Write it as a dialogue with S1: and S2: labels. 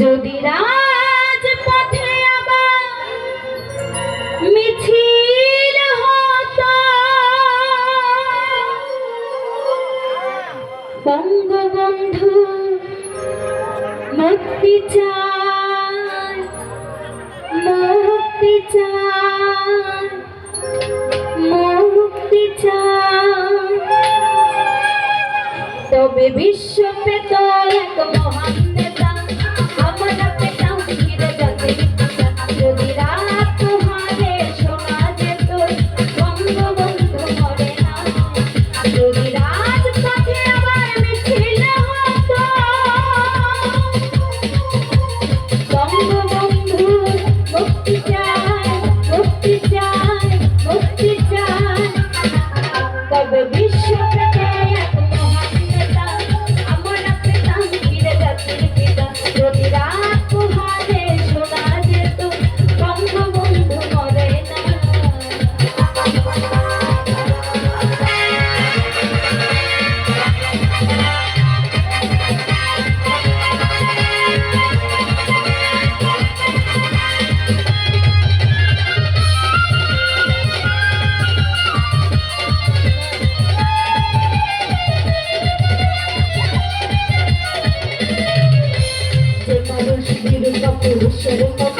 S1: যদি রাজ পথে আবার মিছিল হতো, বঙ্গবন্ধু মুক্তি চায় মুক্তি চায় মুক্তি চায়। তবে বিশ্ব পেত এক মহান Thank you.